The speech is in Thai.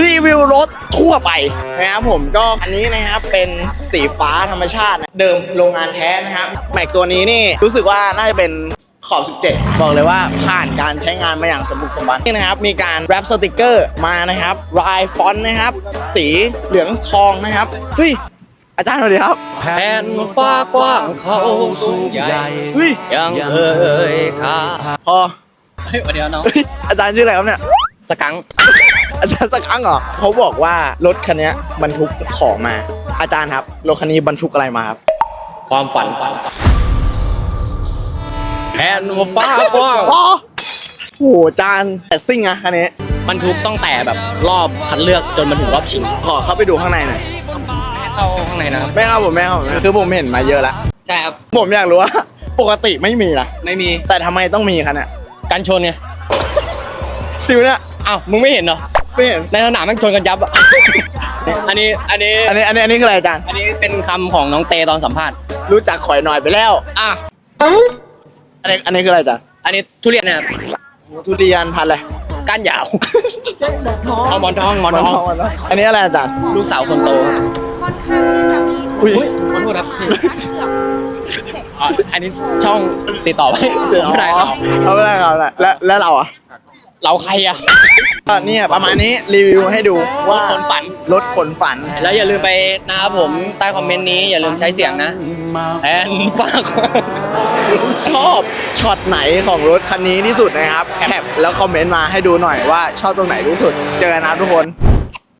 รีวิวรถทั่วไปนะครับผมก็อันนี้นะครับเป็นสีฟ้าธรรมชาตินะเดิมโรงงานแท้นะครับแม็กตัวนี้นี่รู้สึกว่าน่าจะเป็นขอบ 17 บอกเลยว่าผ่านการใช้งานมาอย่างสมบุกสมบันนี่นะครับ มีการแรปสติกเกอร์มานะครับลายฟอนต์นะครับ สีเหลืองทองนะครับเฮ้ยอาจารย์สวัสดีครับแผ่นฟ้ากว้างเขาสูงใหญ่เฮ้ยยังเอ่ยค่ะพอเฮ้ยเดี๋ยวน้องเฮ้ยอาจารย์ชื่ออะไรครับเนี่ยสกังค์ อาจารย์สักครั้งเหรอเขาบอกว่ารถคันเนี้ยบรรทุกของมา อาจารย์ครับรถคันนี้บรรทุกอะไรมาครับ ความฝันฝันแผ่นฟ้ากว้างอ๋อโอ้โหอาจารย์แต่ซิ่งอะคันนี้บรรทุกต้องแต่แบบรอบคัดเลือกจนมาถึงรอบชิงขอเข้าไปดูข้างในหน่อยเข้าข้างในนะครับไม่ครับผมไม่ครับผมคือผมเห็นมาเยอะแล้วใช่ครับผมอยากรู้ว่าปกติไม่มีนะไม่มีแต่ทำไมต้องมีคันเนี้ยกันชนไงจริงปะเนี่ยอ้าวมึงไม่เห็นเหรอ ไม่เห็นในสนามแม่งชนกันยับอะ อันนี้อันนี้อันนี้อันนี้อันนี้คืออะไรอาจารย์ อันนี้เป็นคำของน้องเตตอนสัมภาษณ์รู้จักข่อยหน่อยไปแล้ว อะอันนี้อันนี้คืออะไรอาจารย์อันนี้ทุเรียนนะครับทุเรียนพันธุ์อะไรก้านยาวเอาหมอนทองหมอนทองหมอนทองอันนี้อะไรอาจารย์ ลูกสาวคนโตครับค่อนข้างที่จะมีอุ้ยขอโทษครับเกือบเสร็จอะอันนี้ช่องติดต่อไว้เดี๋ยวไม่ได้ครับเอาไม่ได้ครับเอาไม่ได้แล้วแล้วเราอะเราใครอะ ก็เนี่ยประมาณนี้รีวิวให้ดูว่าคนฝัน รถขนฝัน แล้วอย่าลืมไปนะครับผมใต้คอมเมนต์นี้อย่าลืมใช้เสียงนะแอนฝากชอบช็อตไหนของรถคันนี้ที่สุดนะครับแคปแล้วคอมเมนต์มาให้ดูหน่อยว่าชอบตรงไหนที่สุด เจอกันนะครับทุกคน